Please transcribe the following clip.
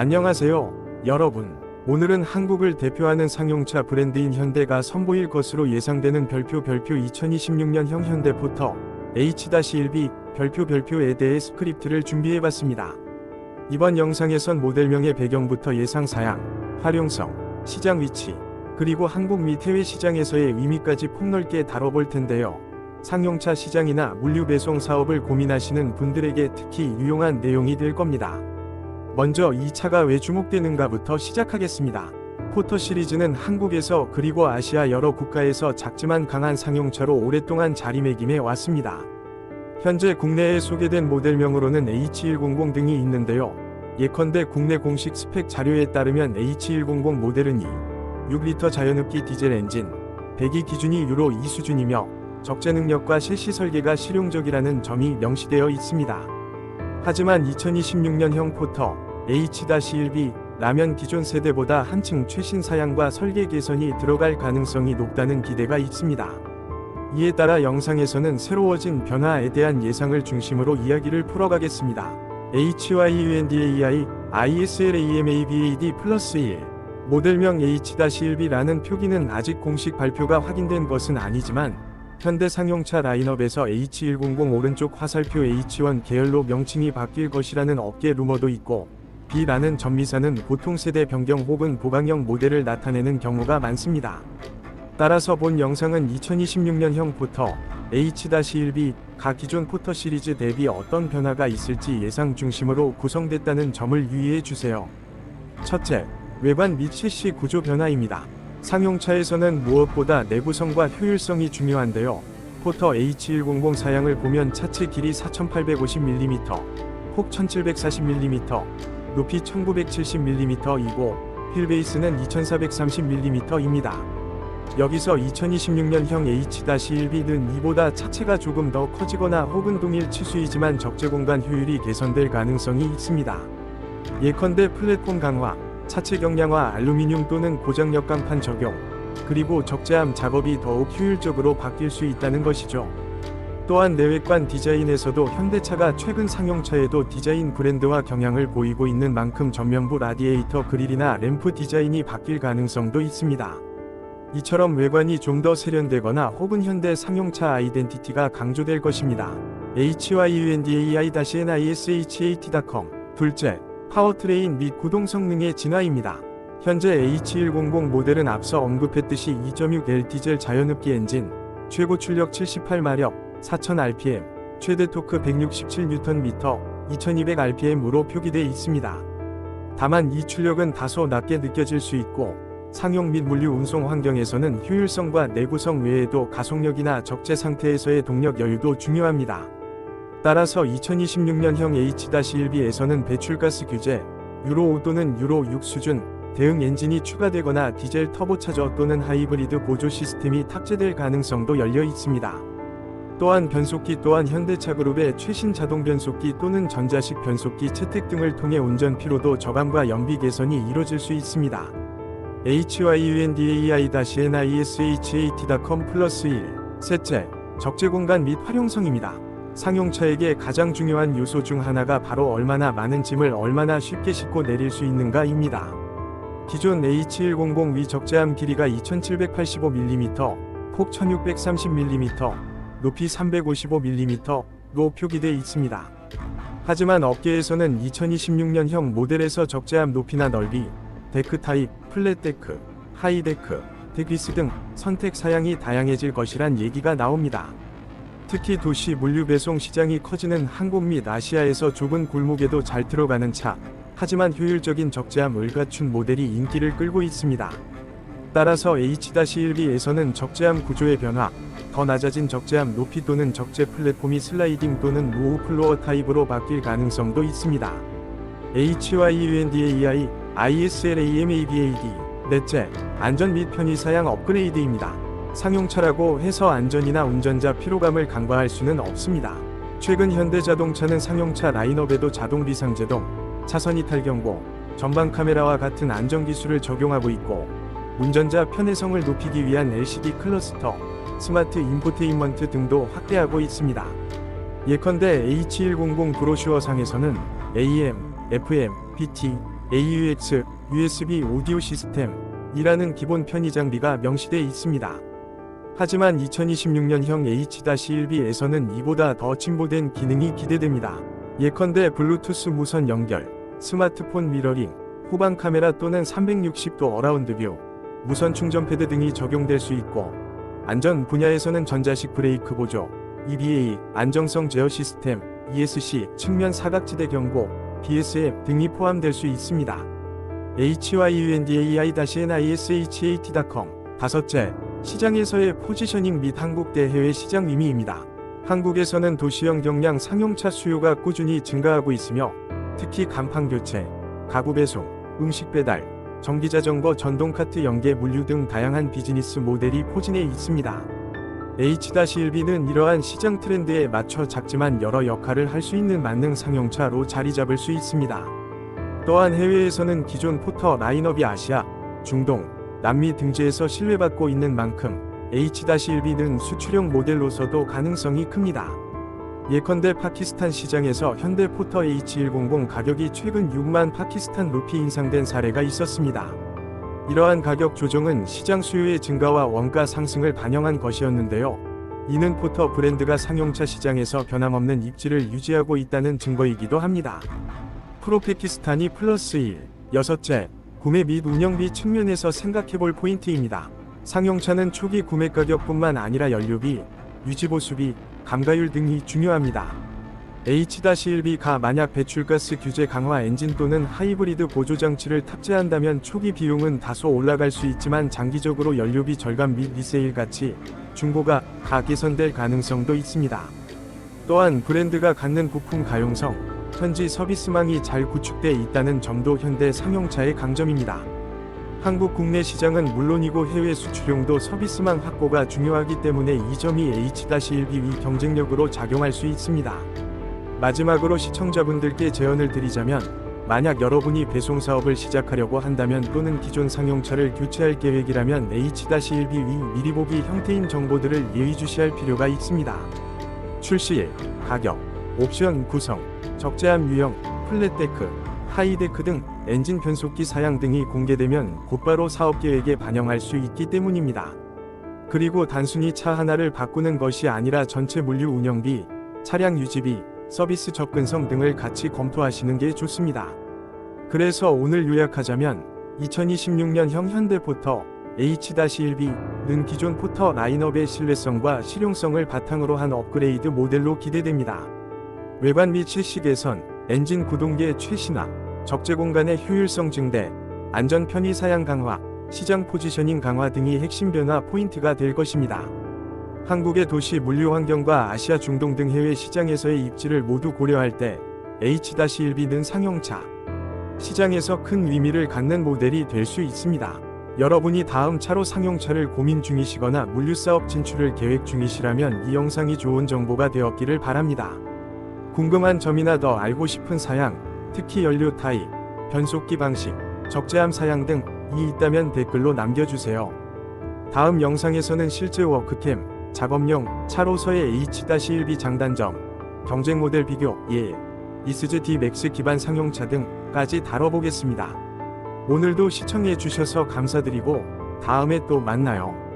안녕하세요, 여러분. 오늘은 한국을 대표하는 상용차 브랜드인 현대가 선보일 것으로 예상되는 별표 별표 2026년형 현대포터 H-1B 별표 별표에 대해 스크립트를 준비해봤습니다. 이번 영상에선 모델명의 배경부터 예상 사양, 활용성, 시장 위치, 그리고 한국 및 해외 시장에서의 의미까지 폭넓게 다뤄볼 텐데요. 상용차 시장이나 물류 배송 사업을 고민하시는 분들에게 특히 유용한 내용이 될 겁니다. 먼저 이 차가 왜 주목되는가부터 시작하겠습니다. 포터 시리즈는 한국에서 그리고 아시아 여러 국가에서 작지만 강한 상용차로 오랫동안 자리매김해 왔습니다. 현재 국내에 소개된 모델명으로는 H100 등이 있는데요. 예컨대 국내 공식 스펙 자료에 따르면 H100 모델은 2, 6리터 자연흡기 디젤 엔진, 배기 기준이 유로 2 수준이며 적재 능력과 실시 설계가 실용적이라는 점이 명시되어 있습니다. 하지만 2026년형 포터 H-1B 라면 기존 세대보다 한층 최신 사양과 설계 개선이 들어갈 가능성이 높다는 기대가 있습니다. 이에 따라 영상에서는 새로워진 변화에 대한 예상을 중심으로 이야기를 풀어가겠습니다. HYUNDAI ISLAMABAD 플러스 1 모델명 H-1B라는 표기는 아직 공식 발표가 확인된 것은 아니지만 현대 상용차 라인업에서 H100 오른쪽 화살표 H1 계열로 명칭이 바뀔 것이라는 업계 루머도 있고 B라는 전미사는 보통 세대 변경 혹은 보강형 모델을 나타내는 경우가 많습니다. 따라서 본 영상은 2026년형 포터 H-1B 각 기존 포터 시리즈 대비 어떤 변화가 있을지 예상 중심으로 구성됐다는 점을 유의해 주세요. 첫째, 외관 및 셰시 구조 변화입니다. 상용차에서는 무엇보다 내구성과 효율성이 중요한데요. 포터 H100 사양을 보면 차체 길이 4850mm, 폭 1740mm, 높이 1970mm이고 휠 베이스는 2430mm입니다. 여기서 2026년형 H-1B는 이보다 차체가 조금 더 커지거나 혹은 동일 치수이지만 적재 공간 효율이 개선될 가능성이 있습니다. 예컨대 플랫폼 강화, 차체 경량화 알루미늄 또는 고장력 강판 적용, 그리고 적재함 작업이 더욱 효율적으로 바뀔 수 있다는 것이죠. 또한 내외관 디자인에서도 현대차가 최근 상용차에도 디자인 브랜드와 경향을 보이고 있는 만큼 전면부 라디에이터 그릴이나 램프 디자인이 바뀔 가능성도 있습니다. 이처럼 외관이 좀 더 세련되거나 혹은 현대 상용차 아이덴티티가 강조될 것입니다. hyundai-nishat.com 둘째, 파워트레인 및 구동 성능의 진화입니다. 현재 H100 모델은 앞서 언급했듯이 2.6L 디젤 자연흡기 엔진, 최고 출력 78마력, 4000rpm, 최대 토크 167Nm, 2200rpm으로 표기되어 있습니다. 다만 이 출력은 다소 낮게 느껴질 수 있고 상용 및 물류 운송 환경에서는 효율성과 내구성 외에도 가속력이나 적재 상태에서의 동력 여유도 중요합니다. 따라서 2026년형 H-1B에서는 배출가스 규제, 유로 5 또는 유로 6 수준, 대응 엔진이 추가되거나 디젤 터보차저 또는 하이브리드 보조 시스템이 탑재될 가능성도 열려 있습니다. 또한 변속기 또한 현대차 그룹의 최신 자동 변속기 또는 전자식 변속기 채택 등을 통해 운전 피로도 저감과 연비 개선이 이뤄질 수 있습니다. hyundai-nishat.com 플러스 1 셋째, 적재 공간 및 활용성입니다. 상용차에게 가장 중요한 요소 중 하나가 바로 얼마나 많은 짐을 얼마나 쉽게 싣고 내릴 수 있는가입니다. 기존 H100 위 적재함 길이가 2785mm, 폭 1630mm, 높이 355mm로 표기되어 있습니다. 하지만 업계에서는 2026년형 모델에서 적재함 높이나 넓이, 데크 타입, 플랫 데크, 하이 데크, 데기스 등 선택 사양이 다양해질 것이란 얘기가 나옵니다. 특히 도시 물류 배송 시장이 커지는 한국 및 아시아에서 좁은 골목에도 잘 들어가는 차, 하지만 효율적인 적재함을 갖춘 모델이 인기를 끌고 있습니다. 따라서 H-1B에서는 적재함 구조의 변화, 더 낮아진 적재함 높이 또는 적재 플랫폼이 슬라이딩 또는 로우 플로어 타입으로 바뀔 가능성도 있습니다. HYUNDAI ISLAMABAD 넷째, 안전 및 편의 사양 업그레이드입니다. 상용차라고 해서 안전이나 운전자 피로감을 간과할 수는 없습니다. 최근 현대자동차는 상용차 라인업에도 자동 비상제동, 차선 이탈 경고, 전방 카메라와 같은 안전 기술을 적용하고 있고 운전자 편의성을 높이기 위한 LCD 클러스터, 스마트 인포테인먼트 등도 확대하고 있습니다. 예컨대 H100 브로슈어 상에서는 AM, FM, PT, AUX, USB 오디오 시스템이라는 기본 편의 장비가 명시돼 있습니다. 하지만 2026년형 H-1B에서는 이보다 더 진보된 기능이 기대됩니다. 예컨대 블루투스 무선 연결, 스마트폰 미러링, 후방 카메라 또는 360도 어라운드 뷰, 무선 충전 패드 등이 적용될 수 있고 안전 분야에서는 전자식 브레이크 보조, EBA, 안정성 제어 시스템, ESC, 측면 사각지대 경고, BSM 등이 포함될 수 있습니다. hyundai-nishat.com 다섯째, 시장에서의 포지셔닝 및 한국 대해외 시장 의미입니다. 한국에서는 도시형 경량 상용차 수요가 꾸준히 증가하고 있으며 특히 간판 교체, 가구 배송, 음식 배달, 전기자전거 전동카트 연계 물류 등 다양한 비즈니스 모델이 포진해 있습니다. H-1B는 이러한 시장 트렌드에 맞춰 작지만 여러 역할을 할 수 있는 만능 상용차로 자리 잡을 수 있습니다. 또한 해외에서는 기존 포터 라인업이 아시아, 중동, 남미 등지에서 신뢰받고 있는 만큼 H-1B는 수출용 모델로서도 가능성이 큽니다. 예컨대 파키스탄 시장에서 현대 포터 H100 가격이 최근 6만 파키스탄 루피 인상된 사례가 있었습니다. 이러한 가격 조정은 시장 수요의 증가와 원가 상승을 반영한 것이었는데요. 이는 포터 브랜드가 상용차 시장에서 변함없는 입지를 유지하고 있다는 증거이기도 합니다. 프로페키스탄이 플러스 1. 여섯째, 구매 및 운영비 측면에서 생각해볼 포인트입니다. 상용차는 초기 구매 가격뿐만 아니라 연료비, 유지보수비, 감가율 등이 중요합니다. H-1B가 만약 배출가스 규제 강화 엔진 또는 하이브리드 보조 장치를 탑재한다면 초기 비용은 다소 올라갈 수 있지만 장기적으로 연료비 절감 및 리세일 가치, 중고가, 가 개선될 가능성도 있습니다. 또한 브랜드가 갖는 부품 가용성, 현지 서비스망이 잘 구축돼 있다는 점도 현대 상용차의 강점입니다. 한국 국내 시장은 물론이고 해외 수출용도 서비스망 확보가 중요하기 때문에 이 점이 H-1B 경쟁력으로 작용할 수 있습니다. 마지막으로 시청자분들께 제언을 드리자면 만약 여러분이 배송 사업을 시작하려고 한다면 또는 기존 상용차를 교체할 계획이라면 H-1B 위 미리 보기 형태인 정보들을 예의주시할 필요가 있습니다. 출시일, 가격, 옵션 구성, 적재함 유형, 플랫데크, 하이데크 등 엔진 변속기 사양 등이 공개되면 곧바로 사업 계획에 반영할 수 있기 때문입니다. 그리고 단순히 차 하나를 바꾸는 것이 아니라 전체 물류 운영비, 차량 유지비, 서비스 접근성 등을 같이 검토하시는 게 좋습니다. 그래서 오늘 요약하자면 2026년형 현대 포터 H-1B는 기존 포터 라인업의 신뢰성과 실용성을 바탕으로 한 업그레이드 모델로 기대됩니다. 외관 및 실시 개선, 엔진 구동계 최신화, 적재 공간의 효율성 증대, 안전 편의 사양 강화, 시장 포지셔닝 강화 등이 핵심 변화 포인트가 될 것입니다. 한국의 도시 물류 환경과 아시아 중동 등 해외 시장에서의 입지를 모두 고려할 때 H-1B는 상용차 시장에서 큰 의미를 갖는 모델이 될 수 있습니다. 여러분이 다음 차로 상용차를 고민 중이시거나 물류 사업 진출을 계획 중이시라면 이 영상이 좋은 정보가 되었기를 바랍니다. 궁금한 점이나 더 알고 싶은 사양, 특히 연료 타입, 변속기 방식, 적재함 사양 등이 있다면 댓글로 남겨주세요. 다음 영상에서는 실제 워크캠, 작업용, 차로서의 H-1B 장단점, 경쟁 모델 비교, 예, 이스즈 D-맥스 기반 상용차 등까지 다뤄보겠습니다. 오늘도 시청해 주셔서 감사드리고 다음에 또 만나요.